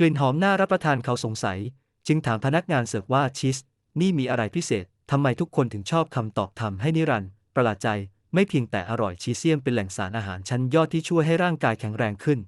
กลิ่นหอมน่ารับประทานเขาสงสัย จึงถามพนักงานเสิร์ฟว่าชีส นี่มีอะไรพิเศษทำไมทุกคนถึงชอบคำตอบทำให้นิรันด์ประหลาดใจ ไม่เพียงแต่อร่อยชีเซียมเป็นแหล่งสารอาหารชั้นยอดที่ช่วยให้ร่างกายแข็งแรงขึ้น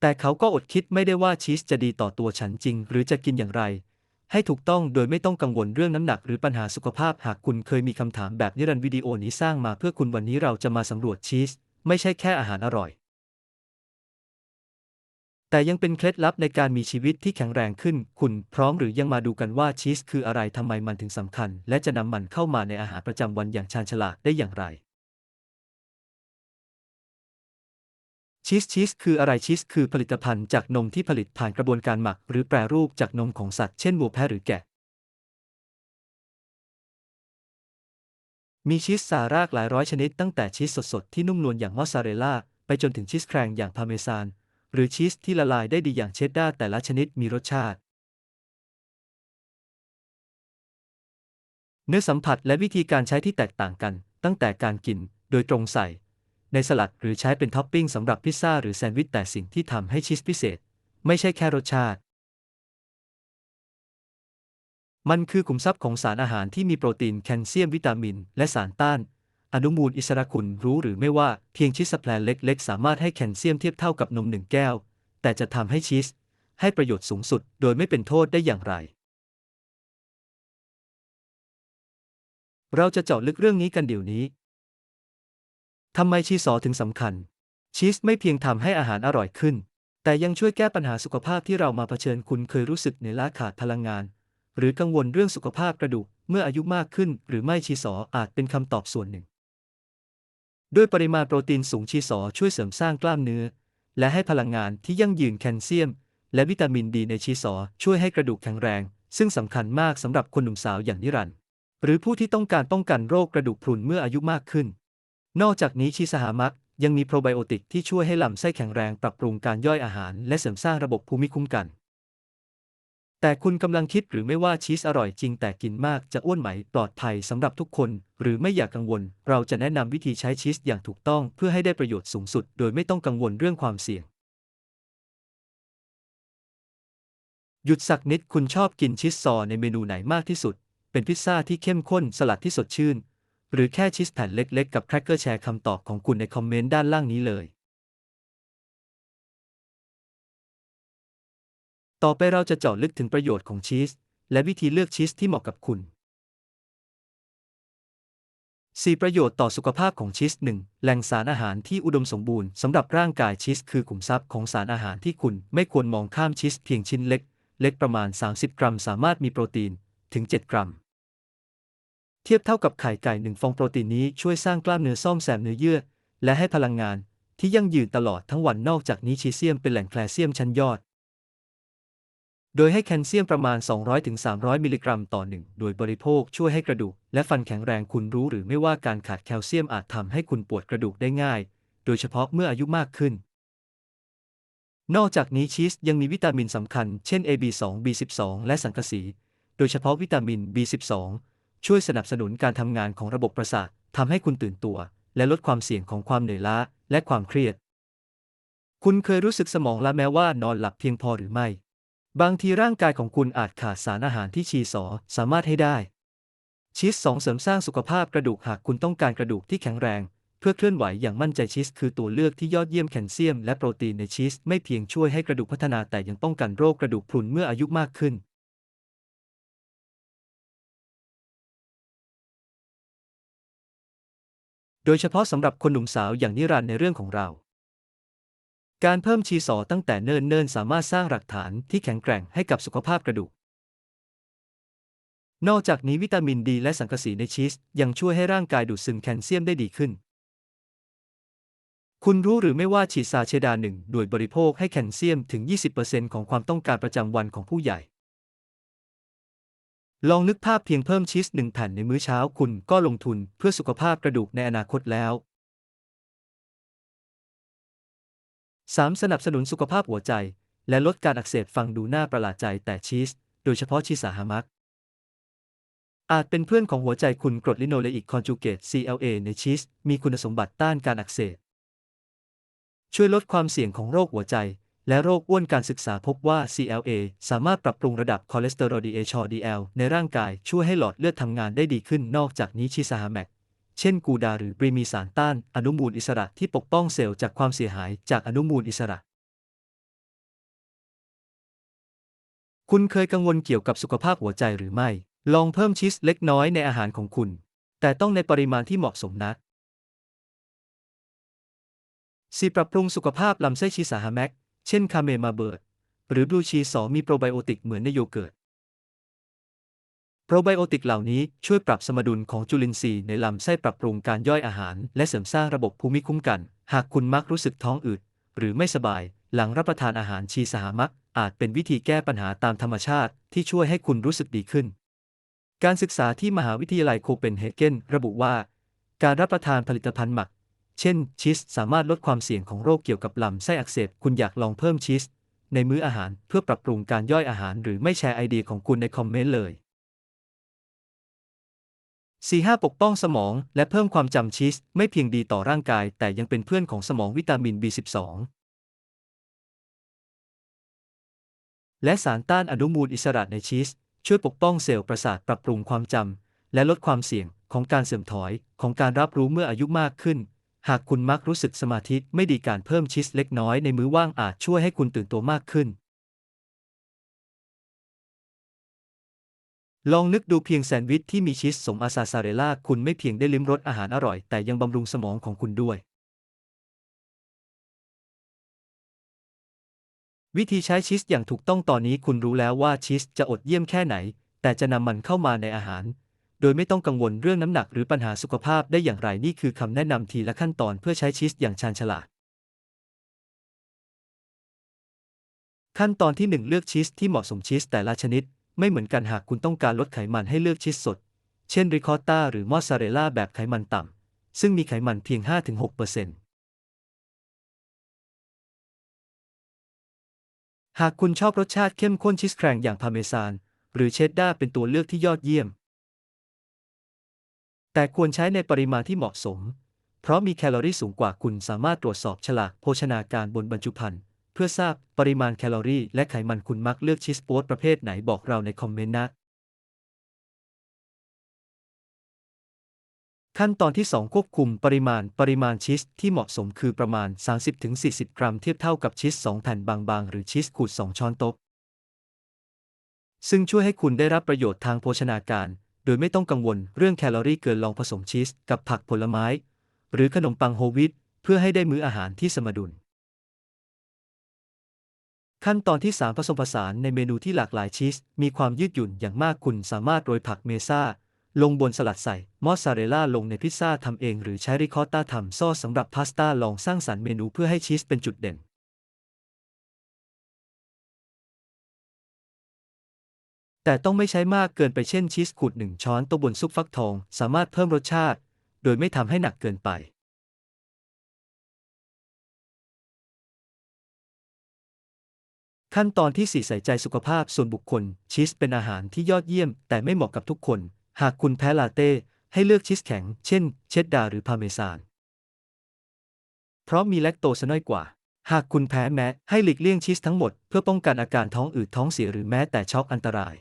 แต่เขาก็อดคิดไม่ได้ว่าชีสจะดีต่อตัวฉันจริง หรือจะกินอย่างไร ให้ถูกต้องโดยไม่ต้องกังวลเรื่องน้ำหนักหรือปัญหาสุขภาพหากคุณเคยมีคำถามแบบนิรันด์วิดีโอนี้สร้างมาเพื่อคุณวันนี้เราจะมาสำรวจชีส ไม่ใช่แค่อาหารอร่อย แต่ยังเป็นเคล็ดลับในการมีชีวิตที่แข็งแรงขึ้น คุณพร้อมหรือยังมาดูกันว่าชีสคืออะไรทำไมมันถึงสำคัญ และจะนำมันเข้ามาในอาหารประจำวันอย่างชาญฉลาดได้อย่างไร ชีสชีสคืออะไรชีสคือผลิตภัณฑ์จากนมที่ผลิตผ่านกระบวนการหมัก หรือแปรรูปจากนมของสัตว์เช่นวัวแพะหรือแกะมีชีสสารากหลายร้อยชนิดตั้งแต่ชีสสดๆที่นุ่มนวลอย่างมอสซาเรลล่าไปจนถึงชีสแครงอย่างพาเมซาน หรือชีสที่ละลายได้ดีอย่างเชดดาร์แต่ละชนิดมีรสชาติ เนื้อสัมผัสและวิธีการใช้ที่แตกต่างกัน ตั้งแต่การกิน โดยตรงใส่ ในสลัดหรือใช้เป็นท็อปปิ้งสำหรับพิซซ่าหรือแซนด์วิชแต่สิ่งที่ทำให้ชีสพิเศษ ไม่ใช่แค่รสชาติ มันคือกลุ่มทรัพย์ของสารอาหารที่มีโปรตีนแคลเซียมวิตามิน และสารต้าน อนุมูลอิสระคุณรู้หรือไม่ว่าเพียงชีสแพลนเล็กๆ สามารถให้แคลเซียมเทียบเท่ากับนมหนึ่งแก้ว แต่จะทำให้ชีส ให้ประโยชน์สูงสุดโดยไม่เป็นโทษได้อย่างไร เราจะเจาะลึกเรื่องนี้กันเดี๋ยวนี้ทำไมชีสอถึงสำคัญ ชีสไม่เพียงทำให้อาหารอร่อยขึ้น แต่ยังช่วยแก้ปัญหาสุขภาพที่เรามาเผชิญคุณเคยรู้สึกเหนื่อยล้าขาดพลังงาน หรือกังวลเรื่องสุขภาพกระดูกเมื่ออายุมากขึ้น หรือไม่ชีสออาจเป็นคำตอบส่วนหนึ่ง ด้วยปริมาณโปรตีนสูงชีสอช่วยเสริมสร้างกล้ามเนื้อ และให้พลังงานที่ยั่งยืนแคลเซียม และวิตามินดีในชีสอช่วยให้กระดูกแข็งแรง ซึ่งสำคัญมากสำหรับคนหนุ่มสาวอย่างนิรันดร์หรือผู้ที่ต้องการป้องกันโรคกระดูกพรุนเมื่ออายุมากขึ้น นอกจากนี้ชีสหามักยังมีโปรไบโอติกที่ช่วยให้ลำไส้แข็งแรงปรับปรุงการย่อยอาหาร และเสริมสร้างระบบภูมิคุ้มกัน แต่คุณกำลังคิดหรือไม่ว่าชีสอร่อยจริงแต่กินมากจะอ้วนไหมปลอดภัยสำหรับทุกคน หรือไม่อยากกังวล เราจะแนะนำวิธีใช้ชีสอย่างถูกต้องเพื่อให้ได้ประโยชน์สูงสุด โดยไม่ต้องกังวลเรื่องความเสี่ยง หยุดสักนิดคุณชอบกินชีสซอในเมนูไหนมากที่สุด เป็นพิซซ่าที่เข้มข้นสลัดที่สดชื่น หรือแค่ชีสแผ่นเล็กๆ กับแครกเกอร์แชร์คำตอบของคุณในคอมเมนต์ด้านล่างนี้เลย ต่อไปเราจะเจาะลึกถึงประโยชน์ของชีส และวิธีเลือกชีสที่เหมาะกับคุณ 4 ประโยชน์ต่อสุขภาพของชีส 1. แหล่งสารอาหารที่อุดมสมบูรณ์สำหรับร่างกายชีส คือกลุ่มทรัพย์ของสารอาหารที่คุณไม่ควรมองข้ามชีสเพียงชิ้นเล็ก เล็กประมาณ 30 กรัม สามารถมีโปรตีนถึง 7 กรัม เทียบเท่ากับไข่ไก่หนึ่งฟองโปรตีนนี้ช่วยสร้างกล้ามเนื้อซ่อมแซมเนื้อเยื่อ และให้พลังงานที่ยั่งยืนตลอดทั้งวันนอกจากนี้ชีเซียมเป็นแหล่งแคลเซียมชั้นยอด โดยให้แคลเซียมประมาณ 200-300 มิลลิกรัมต่อหนึ่ง โดยบริโภคช่วยให้กระดูก และฟันแข็งแรงคุณรู้หรือไม่ว่าการขาดแคลเซียมอาจทำให้คุณปวดกระดูกได้ง่าย โดยเฉพาะเมื่ออายุมากขึ้น นอกจากนี้ชีสยังมีวิตามินสำคัญ เช่น AB2 B12 และสังกะสี โดยเฉพาะวิตามิน B12 ช่วยสนับสนุนการทำงานของระบบประสาททำให้คุณตื่นตัว และลดความเสี่ยงของความเหนื่อยล้าและความเครียด คุณเคยรู้สึกสมองล้าแม้ว่านอนหลับเพียงพอหรือไม่ บางทีร่างกายของคุณอาจขาดสารอาหารที่ชีสอสามารถให้ได้ ชีสสองเสริมสร้างสุขภาพกระดูกหากคุณต้องการกระดูกที่แข็งแรง เพื่อเคลื่อนไหวอย่างมั่นใจชีสคือตัวเลือกที่ยอดเยี่ยมแคลเซียมและโปรตีนในชีสไม่เพียงช่วยให้กระดูกพัฒนาแต่ยังป้องกันโรคกระดูกพรุนเมื่ออายุมากขึ้น โดยเฉพาะสำหรับคนหนุ่มสาวอย่างนิรันดร์ในเรื่องของเรา การเพิ่มชีสอตั้งแต่เนิ่นๆ สามารถสร้างหลักฐานที่แข็งแกร่งให้กับสุขภาพกระดูก นอกจากนี้วิตามินดีและสังกะสีในชีส ยังช่วยให้ร่างกายดูดซึมแคลเซียมได้ดีขึ้น คุณรู้หรือไม่ว่าฉีดซาเชดาหนึ่งโดยบริโภคให้แคลเซียมถึง 20%ของความต้องการประจำวันของผู้ใหญ่ ลองนึกภาพเพียงเพิ่มชีสหนึ่งแผ่นในมื้อเช้า คุณก็ลงทุนเพื่อสุขภาพกระดูกในอนาคตแล้ว 3. สนับสนุนสุขภาพหัวใจ และลดการอักเสบฟังดูน่าประหลาดใจแต่ชีส โดยเฉพาะชีสาฮามัก อาจเป็นเพื่อนของหัวใจคุณกรดลิโนเลอิกคอนจูเกต CLA ในชีส มีคุณสมบัติต้านการอักเสบ ช่วยลดความเสี่ยงของโรคหัวใจ และโรคอ้วนการศึกษาพบว่า CLA สามารถปรับปรุงระดับคอเลสเตอรอล DHDL ในร่างกายช่วยให้หลอดเลือดทำงานได้ดีขึ้นนอกจากนี้ชิซาฮาแมก เช่นกูดาหรือปรีมีสารต้านอนุมูลอิสระที่ปกป้องเซลล์จากความเสียหายจากอนุมูลอิสระ คุณเคยกังวลเกี่ยวกับสุขภาพหัวใจหรือไม่ ลองเพิ่มชีสเล็กน้อยในอาหารของคุณ แต่ต้องในปริมาณที่เหมาะสมนะ 4. ปรับปรุงสุขภาพลำไส้ชีสาฮาแมก เช่นคาเมมาเบิร์ด หรือบลูชีสอมีโปรไบโอติกเหมือนในโยเกิร์ต โปรไบโอติกเหล่านี้ช่วยปรับสมดุลของจุลินทรีย์ในลำไส้ปรับปรุงการย่อยอาหาร และเสริมสร้างระบบภูมิคุ้มกัน หากคุณมักรู้สึกท้องอืดหรือไม่สบาย หลังรับประทานอาหารชีสหามัก อาจเป็นวิธีแก้ปัญหาตามธรรมชาติที่ช่วยให้คุณรู้สึกดีขึ้น การศึกษาที่มหาวิทยาลัยโคเปนเฮเกนระบุว่า การรับประทานผลิตภัณฑ์หมัก เช่นชีสสามารถลดความเสี่ยงของโรคเกี่ยวกับลำไส้อักเสบคุณอยากลองเพิ่มชีสในมื้ออาหารเพื่อปรับปรุงการย่อยอาหาร หรือไม่แชร์ไอเดียของคุณในคอมเมนต์เลย 4. ปกป้องสมองและเพิ่มความจำชีสไม่เพียงดีต่อร่างกาย แต่ยังเป็นเพื่อนของสมองวิตามิน B12 และสารต้านอนุมูลอิสระในชีส ช่วยปกป้องเซลล์ประสาทปรับปรุงความจำและลดความเสี่ยงของการเสื่อมถอยของการรับรู้เมื่ออายุมากขึ้น หากคุณมักรู้สึกสมาธิไม่ดีการเพิ่มชีสเล็กน้อยในมื้อว่างอาจช่วยให้คุณตื่นตัวมากขึ้น ลองนึกดูเพียงแซนด์วิชที่มีชีสสมอาซาซาเรลล่าคุณไม่เพียงได้ลิ้มรสอาหารอร่อย แต่ยังบำรุงสมองของคุณด้วย วิธีใช้ชีสอย่างถูกต้องตอนนี้คุณรู้แล้วว่าชีสจะอดเยี่ยมแค่ไหน แต่จะนำมันเข้ามาในอาหาร โดยไม่ต้องกังวลเรื่องน้ำหนักหรือปัญหาสุขภาพได้อย่างไรนี่คือคำแนะนำทีละขั้นตอนเพื่อใช้ชีสอย่างชาญฉลาดขั้นตอนที่ 1 เลือกชีสที่เหมาะสมชีสแต่ละชนิด ไม่เหมือนกันหากคุณต้องการลดไขมันให้เลือกชีสสด เช่นริคอตตาหรือมอสซาเรลล่าแบบไขมันต่ำ ซึ่งมีไขมันเพียง 5-6%หากคุณชอบรสชาติเข้มข้นชีสแครงอย่างพาเมซาน หรือเชดดาร์เป็นตัวเลือกที่ยอดเยี่ยม แต่ควรใช้ในปริมาณที่เหมาะสม เพราะมีแคลอรี่สูงกว่าคุณสามารถตรวจสอบฉลากโภชนาการบนบรรจุภัณฑ์ พื่อทราบปริมาณแคลอรี่และไขมันคุณมักเลือกชีสโป๊ตประเภทไหนบอกเราในคอมเมนต์นะ ขั้นตอนที่ 2 ควบคุมปริมาณปริมาณชีสที่เหมาะสมคือประมาณ 30-40 กรัมเทียบเท่ากับชีส 2 แผ่นบางๆ หรือชีสขูด 2 ช้อนโต๊ะซึ่งช่วยให้คุณได้รับประโยชน์ทางโภชนาการ โดยไม่ต้องกังวลเรื่องแคลอรี่เกินลองผสมชีสกับผักผลไม้ หรือขนมปังโฮวีตเพื่อให้ได้มื้ออาหารที่สมดุล ขั้นตอนที่ 3 ผสมผสานในเมนูที่หลากหลายชีส มีความยืดหยุ่นอย่างมากคุณสามารถโรยผักเมซ่า ลงบนสลัดใส่ มอสซาเรลล่าลงในพิซซ่าทำเองหรือใช้ริคอตต้าทำซอสสำหรับพาสต้าลองสร้างสรรค์เมนูเพื่อให้ชีสเป็นจุดเด่น แต่ต้องไม่ใช้มากเกินไปเช่นชีสขูดหนึ่งช้อนโต๊ะบนซุปฟักทอง สามารถเพิ่มรสชาติ โดยไม่ทำให้หนักเกินไป ขั้นตอนที่ 4 ใส่ใจสุขภาพส่วนบุคคล ชีสเป็นอาหารที่ยอดเยี่ยม แต่ไม่เหมาะกับทุกคน หากคุณแพ้ลาเต้ ให้เลือกชีสแข็ง เช่น เชดดาร์หรือพาเมซาน เพราะมีแลคโตสน้อยกว่า หากคุณแพ้แม้ ให้หลีกเลี่ยงชีสทั้งหมด เพื่อป้องกันอาการท้องอืดท้องเสียหรือแม้แต่ช็อกอันตราย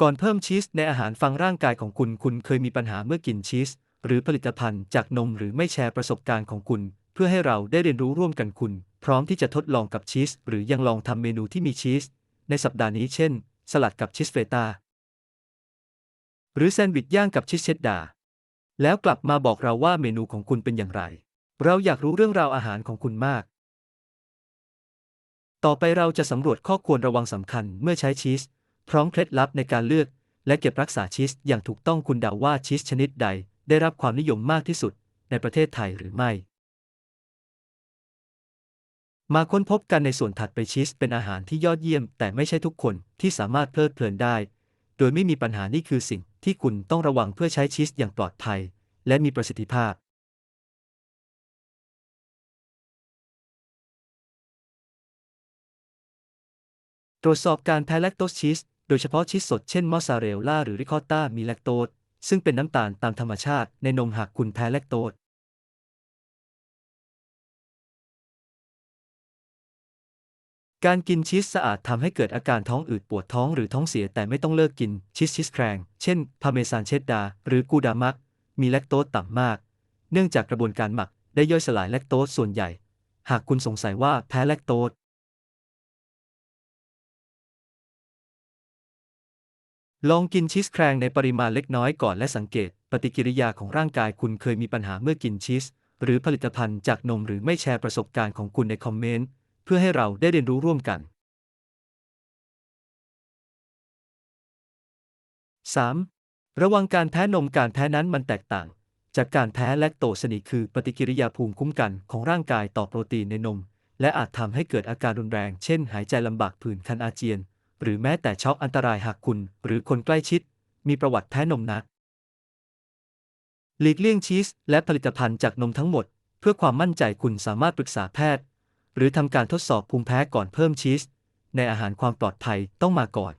ก่อนเพิ่มชีสในอาหารฟังร่างกายของคุณ คุณเคยมีปัญหาเมื่อกินชีส หรือผลิตภัณฑ์จากนมหรือไม่แชร์ประสบการณ์ของคุณ เพื่อให้เราได้เรียนรู้ร่วมกันคุณ พร้อมที่จะทดลองกับชีส หรือยังลองทำเมนูที่มีชีส ในสัปดาห์นี้เช่น สลัดกับชีสเฟตาหรือแซนด์วิชย่างกับชีสเชดดาร์แล้วกลับมาบอกเราว่าเมนูของคุณเป็นอย่างไร เราอยากรู้เรื่องราวอาหารของคุณมาก ต่อไปเราจะสำรวจข้อควรระวังสำคัญเมื่อใช้ชีส พร้อมเคล็ดลับในการเลือก และเก็บรักษาชีสอย่างถูกต้องคุณเดาว่าชีสชนิดใด ได้รับความนิยมมากที่สุดในประเทศไทยหรือไม่ มาค้นพบกันในส่วนถัดไปชีสเป็นอาหารที่ยอดเยี่ยม แต่ไม่ใช่ทุกคนที่สามารถเพลิดเพลินได้ โดยไม่มีปัญหานี่คือสิ่งที่คุณต้องระวังเพื่อใช้ชีสอย่างปลอดภัย และมีประสิทธิภาพ ตรวจสอบการแพ้แลคโตสชีส โดยเฉพาะชีสสดเช่นมอสซาเรลล่าหรือริคอตต้ามีแลคโตสซึ่งเป็นน้ำตาลตามธรรมชาติในนมหากคุณแพ้แลคโตส การกินชีสสะอาดทำให้เกิดอาการท้องอืดปวดท้องหรือท้องเสียแต่ไม่ต้องเลิกกินชีสชีสแครง เช่น พาเมซานเชดดาร์หรือกูดามัก มีแลคโตสต่ำมาก เนื่องจากกระบวนการหมักได้ย่อยสลายแลคโตสส่วนใหญ่ หากคุณสงสัยว่าแพ้แลคโตสลองกินชีสแครงในปริมาณเล็กน้อยก่อนและสังเกต ปฏิกิริยาของร่างกายคุณเคยมีปัญหาเมื่อกินชีสหรือผลิตภัณฑ์จากนมหรือไม่แชร์ประสบการณ์ของคุณในคอมเมนต์ เพื่อให้เราได้เรียนรู้ร่วมกัน 3. ระวังการแพ้นมการแพ้นั้นมันแตกต่าง จากการแพ้แลคโตสนิคือปฏิกิริยาภูมิคุ้มกันของร่างกายต่อโปรตีนในนม และอาจทำให้เกิดอาการรุนแรง เช่น หายใจลำบากผื่นคันอาเจียน หรือแม้แต่ช็อกอันตรายหากคุณหรือคนใกล้ชิด มีประวัติแพ้นมนักหลีกเลี่ยงชีสและผลิตภัณฑ์จากนมทั้งหมด เพื่อความมั่นใจคุณสามารถปรึกษาแพทย์ หรือทำการทดสอบภูมิแพ้ก่อนเพิ่มชีส ในอาหารความปลอดภัยต้องมาก่อน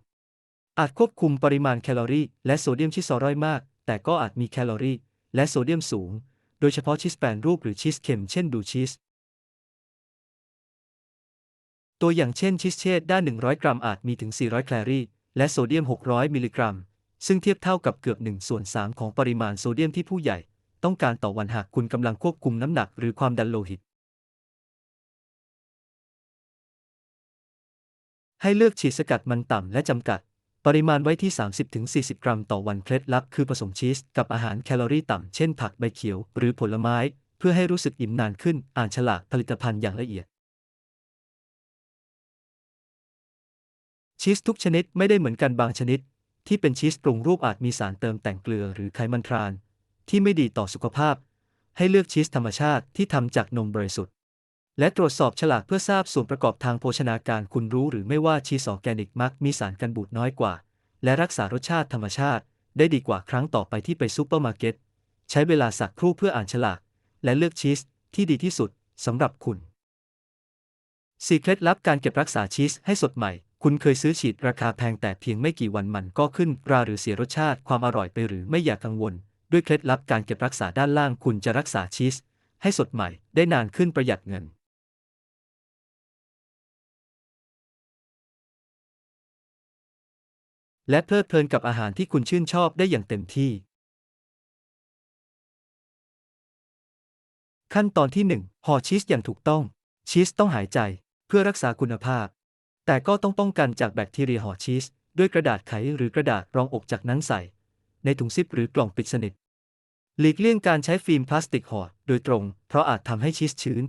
อาจควบคุมปริมาณแคลอรี่และโซเดียมชีสซอรอยมาก แต่ก็อาจมีแคลอรี่และโซเดียมสูง โดยเฉพาะชีสแปรรูปหรือชีสเค็มเช่นบลูชีส ตัวอย่างเช่นชีสเชดด้าน 100 กรัมอาจมีถึง 400 แคลอรี่ และโซเดียม 600 มิลลิกรัม ซึ่งเทียบเท่ากับเกือบ1ส่วน3ของปริมาณโซเดียมที่ผู้ใหญ่ ต้องการต่อวันหากคุณกำลังควบคุมน้ำหนักหรือความดันโลหิต ให้เลือกฉีดสกัดมันต่ำและจำกัด ปริมาณไว้ที่ 30-40 กรัมต่อวันเคล็ดลับคือผสมชีสกับอาหารแคลอรี่ต่ำ เช่นผักใบเขียว หรือผลไม้ เพื่อให้รู้สึกอิ่มนานขึ้น อ่านฉลากผลิตภัณฑ์อย่างละเอียด ชีสทุกชนิดไม่ได้เหมือนกันบางชนิด ที่เป็นชีสปรุงรูปอาจมีสารเติมแต่งเกลือหรือไขมันทราน ที่ไม่ดีต่อสุขภาพ ให้เลือกชีสธรรมชาติที่ทำจากนมบริสุทธิ์ และตรวจสอบฉลากเพื่อทราบส่วนประกอบทางโภชนาการคุณรู้หรือไม่ว่าชีสออแกนิกมักมีสารกันบูดน้อยกว่า และรักษารสชาติธรรมชาติ ได้ดีกว่าครั้งต่อไปที่ไปซูเปอร์มาร์เก็ตใช้เวลาสักครู่เพื่ออ่านฉลาก และเลือกชีสที่ดีที่สุดสำหรับคุณสี่เคล็ดลับการเก็บรักษาชีสให้สดใหม่ คุณเคยซื้อฉีดราคาแพงแต่เพียงไม่กี่วันมันก็ขึ้นราหรือเสียรสชาติความอร่อยไปหรือไม่อยากกังวล ด้วยเคล็ดลับการเก็บรักษาด้านล่างคุณจะรักษาชีสให้สดใหม่ได้นานขึ้นประหยัดเงิน และเพลิดเพลินกับอาหารที่คุณชื่นชอบได้อย่างเต็มที่ ขั้นตอนที่ 1ห่อชีสอย่างถูกต้อง ชีสต้องหายใจเพื่อรักษาคุณภาพ แต่ก็ต้องป้องกันจากแบคทีเรียห่อชีส ด้วยกระดาษไขหรือกระดาษรองอกจากนั้นใส่ ในถุงซิปหรือกล่องปิดสนิท หลีกเลี่ยงการใช้ฟิล์มพลาสติกห่อโดยตรง เพราะอาจทำให้ชีสชื้น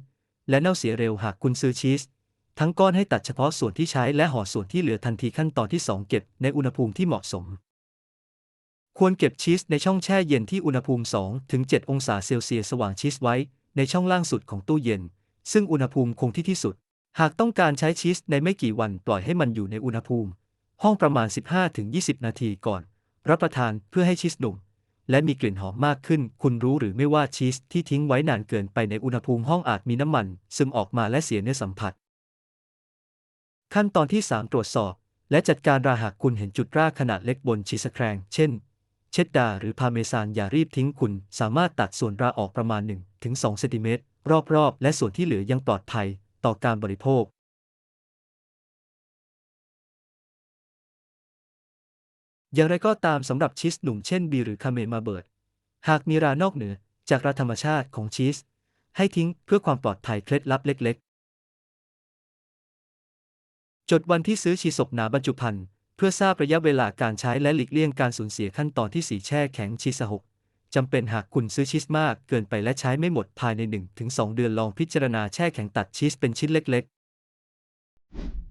และเน่าเสียเร็วหากคุณซื้อชีส ทั้งก้อนให้ตัดเฉพาะส่วนที่ใช้และห่อส่วนที่เหลือทันทีขั้นตอนที่ 2 เก็บในอุณหภูมิที่เหมาะสม ควรเก็บชีสในช่องแช่เย็นที่อุณหภูมิ 2-7 องศาเซลเซียสสว่างชีสไว้ ในช่องล่างสุดของตู้เย็น ซึ่งอุณหภูมิคงที่ที่สุด หากต้องการใช้ชีสในไม่กี่วันปล่อยให้มันอยู่ในอุณหภูมิ ห้องประมาณ 15-20 นาทีก่อน รับประทานเพื่อให้ชีสนุ่มและมีกลิ่นหอมมากขึ้น คุณรู้หรือไม่ว่าชีสที่ทิ้งไว้นานเกินไปในอุณหภูมิห้องอาจมีน้ำมัน ซึมออกมาและเสียเนื้อสัมผัส ขั้นตอนที่ 3 ตรวจสอบ และจัดการราหากคุณเห็นจุดรากขนาดเล็กบนชีสแครง เช่น เชดดาร์หรือพาเมซานอย่ารีบทิ้งคุณ สามารถตัดส่วนราออกประมาณ 1-2เซนติเมตรรอบๆ และส่วนที่เหลือยังปลอดภัยต่อการบริโภคอย่างไรก็ตามสำหรับชีสหนุ่มเช่นบีหรือคาเมมาเบิร์ด หากมีรานอกเหนือจากราธรรมชาติของชีส ให้ทิ้งเพื่อความปลอดภัยเคล็ดลับเล็กๆ จดวันที่ซื้อชีสกหนาบรรจุภัณฑ์เพื่อทราบระยะเวลาการใช้และหลีกเลี่ยงการสูญเสียขั้นตอนที่ 4 แช่แข็งชีสหกจำเป็นหากคุณซื้อชีสมากเกินไปและใช้ไม่หมดภายใน 1-2 เดือนลองพิจารณาแช่แข็งตัดชีสเป็นชิ้นเล็ก ๆ